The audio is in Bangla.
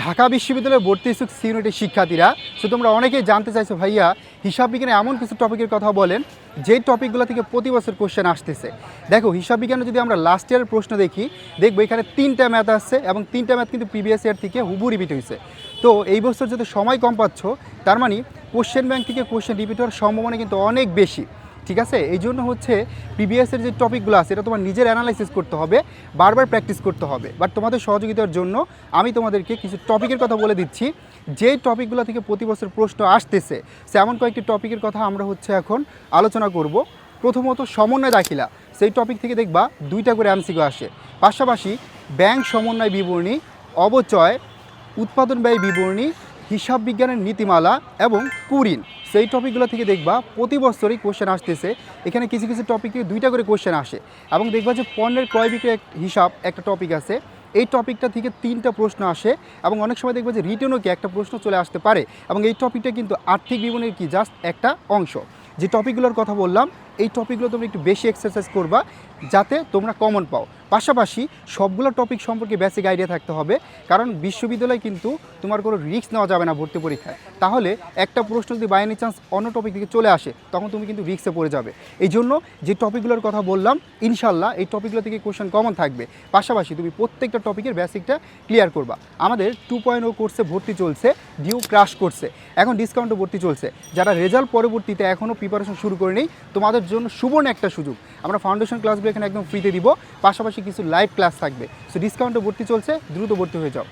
ঢাকা বিশ্ববিদ্যালয়ের ভর্তি ইচ্ছুক সি ইউনিটের শিক্ষার্থীরা। সো তোমরা অনেকেই জানতে চাইছো, ভাইয়া, হিসাব বিজ্ঞানে এমন কিছু টপিকের কথা বলেন, যেই টপিকগুলো থেকে প্রতি বছর কোশ্চেন আসতেছে। দেখো, হিসাব বিজ্ঞানে যদি আমরা লাস্ট ইয়ারের প্রশ্ন দেখি, দেখব এখানে তিনটা ম্যাথ আসছে এবং তিনটা ম্যাথ কিন্তু প্রিভিয়াস ইয়ার থেকে হুবু রিপিট হয়েছে। তো এই বছর যদি সময় কম পাচ্ছ, তার মানে কোশ্চেন ব্যাংক থেকে কোশ্চেন রিপিট হওয়ার সম্ভাবনা কিন্তু অনেক বেশি। ঠিক আছে? এই জন্য হচ্ছে প্রিভিয়াসের যে টপিকগুলো আছে, এটা তোমার নিজের অ্যানালাইসিস করতে হবে, বারবার প্র্যাকটিস করতে হবে। বাট তোমাদের সহযোগিতার জন্য আমি তোমাদেরকে কিছু টপিকের কথা বলে দিচ্ছি। যে টপিকগুলো থেকে প্রতি বছর প্রশ্ন আসতেছে এমন কয়েকটি টপিকের কথা আমরা হচ্ছে এখন আলোচনা করব। প্রথমত সমন্বয় দাখিলা, সেই টপিক থেকে দেখবা দুইটা করে এমসিকিউ আসে। পাশাপাশি ব্যাংক সমন্বয় বিবরণী, অবচয়, উৎপাদন ব্যয় বিবরণী হিসাব বিজ্ঞানের নীতিমালা এবং কুরিন। সেই টপিকগুলো থেকে দেখবা প্রতি বছরই কোশ্চেন আসতেছে। এখানে কিছু কিছু টপিক দুইটা করে কোশ্চেন আসে। এবং দেখবা যে পণ্যের ক্রয় বিক্রয় হিসাব একটা টপিক আছে। এই টপিকটা থেকে তিনটা প্রশ্ন আসে এবং অনেক সময় দেখবা যে রিটেনও কি একটা প্রশ্ন চলে আসতে পারে। এবং এই টপিকটা কিন্তু আর্থিক বিবরণীর কি জাস্ট একটা অংশ। যে টপিকগুলোর কথা বললাম এই টপিকগুলো তোমরা একটু বেশি এক্সারসাইজ করবা, যাতে তোমরা কমন পাও। পাশাপাশি সবগুলো টপিক সম্পর্কে বেসিক আইডিয়া থাকতে হবে, কারণ বিশ্ববিদ্যালয় কিন্তু তোমার কোনো রিস্ক নেওয়া যাবে না ভর্তি পরীক্ষায়। তাহলে একটা প্রশ্ন যদি বাই চান্স অন্য টপিক থেকে চলে আসে, তখন তুমি কিন্তু রিক্সে পড়ে যাবে। এই জন্য যে টপিকগুলোর কথা বললাম ইনশাল্লাহ এই টপিকগুলো থেকে কোশ্চেন কমন থাকবে। পাশাপাশি তুমি প্রত্যেকটা টপিকের বেসিকটা ক্লিয়ার করবা। আমাদের টু পয়েন্ট ও কোর্সে ভর্তি চলছে ডিউ ক্রাশ করছে এখন ডিসকাউন্টে ভর্তি চলছে। যারা রেজাল্ট পরবর্তীতে এখনও প্রিপারেশন শুরু করেনি, তোমাদের জন্য সুবর্ণ একটা সুযোগ। আমরা ফাউন্ডেশন ক্লাসগুলো এখানে একদম ফ্রিতে দিব। পাশাপাশি কিছু লাইভ ক্লাস থাকবে। সো ডিসকাউন্টে ভর্তি চলছে, দ্রুত ভর্তি হয়ে যাও।